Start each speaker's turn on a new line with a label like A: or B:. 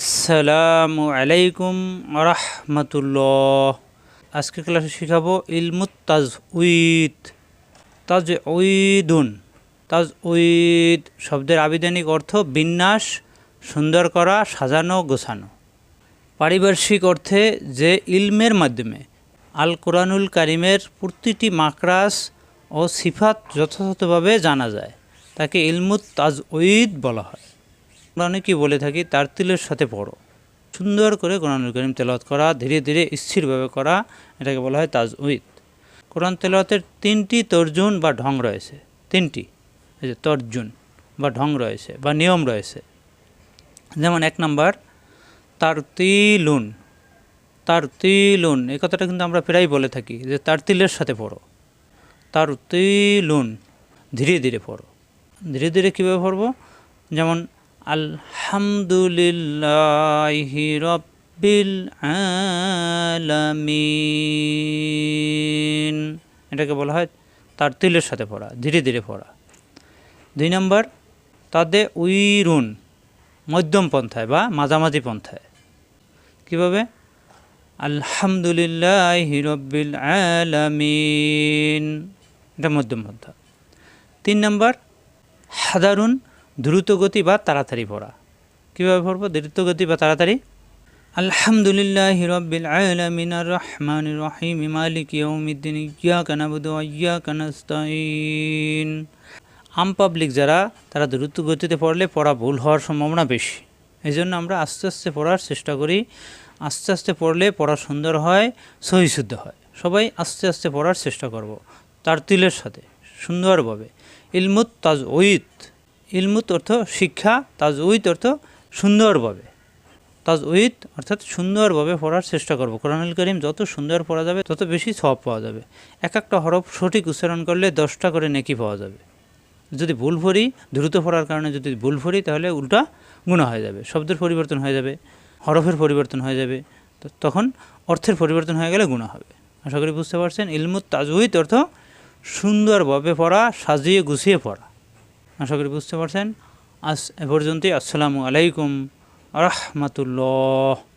A: আসসালামু আলাইকুম রহমতুল্লাহ আজকে ক্লাসে শেখাবো ইলমুত তাজ উইদ তাজ উইদুন তাজ উইদ শব্দের আবিধানিক অর্থ বিন্যাস, সুন্দর করা, সাজানো, গোছানো। পারিপার্শ্বিক অর্থে যে ইলমের মাধ্যমে আল কোরআনুল কারিমের প্রতিটি মাকরাস ও সিফাত যথাযথভাবে জানা যায়, তাকে ইলমুত তাজ উইদ বলা হয়। আমরা অনেকেই বলে থাকি, তার তিলের সাথে পড়ো সুন্দর করে কোরআনুল করিম তেলাওয়াত করা, ধীরে ধীরে স্থিরভাবে করা, এটাকে বলা হয় তাজ উইদ কোরআন তেলাওয়াতের তিনটি তর্জুন বা ঢং রয়েছে। তিনটি। এই যে তর্জুন বা ঢং রয়েছে বা নিয়ম রয়েছে। যেমন এক নম্বর তার তিলুন তার তিলুন এই কথাটা কিন্তু আমরা প্রায় বলে থাকি যে তার তিলের সাথে পড়ো। তার তিলুন ধীরে ধীরে পড়ো। ধীরে ধীরে কীভাবে পড়ব? যেমন আলহামদুলিল্লাহি রব্বিল আলামিন। এটাকে বলা হয় তার তিলের সাথে পড়া, ধীরে ধীরে পড়া। দুই নম্বর, তাদে উইরুন, মধ্যম পন্থায় বা মাঝামাঝি পন্থায়। কীভাবে? আলহামদুলিল্লাহ রব্বিল আলামিন। এটা মধ্যম পন্থা। তিন নম্বর সাধারণ দ্রুতগতি বা তাড়াতাড়ি পড়া। কীভাবে পড়ব? দ্রুতগতি বা তাড়াতাড়ি? আলহামদুলিল্লাহ রব্বিল আলামিন রহমান রহিম মালিক ইয়ৌমিদ্দিন ইয়াকা নাবুদু ওয়া ইয়াকা নাস্তাইন আম পাবলিক যারা তারা দ্রুত গতিতে পড়লে পড়া ভুল হওয়ার সম্ভাবনা বেশি। এই জন্য আমরা আস্তে আস্তে পড়ার চেষ্টা করি। আস্তে আস্তে পড়লে পড়া সুন্দর হয় সহিশুদ্ধ হয়। সবাই আস্তে আস্তে পড়ার চেষ্টা করব। তার তিলের সাথে সুন্দরভাবে। ইলমুত তাজ ওইত ইলমুত অর্থ শিক্ষা তাজ উইত অর্থ সুন্দরভাবে। তাজ উইত অর্থাৎ সুন্দরভাবে পড়ার চেষ্টা করব। কোরআনুল করিম যত সুন্দর পড়া যাবে, তত বেশি সব পাওয়া যাবে। এক একটা হরফ সঠিক উচ্চারণ করলে দশটা করে নেকি পাওয়া যাবে। যদি ভুল ভরি, দ্রুত পড়ার কারণে যদি ভুল ভরি, তাহলে উল্টা গুণা হয়ে যাবে, শব্দের পরিবর্তন হয়ে যাবে, হরফের পরিবর্তন হয়ে যাবে। তো তখন অর্থের পরিবর্তন হয়ে গেলে গুণা হবে। আশা করি বুঝতে পারছেন, ইলমুত তাজউইত অর্থ সুন্দরভাবে পড়া, সাজিয়ে গুছিয়ে পড়া। আশা করি বুঝতে পারছেন। আস এ পর্যন্তই। আসসালামু আলাইকুম। রহমতুল্লাহ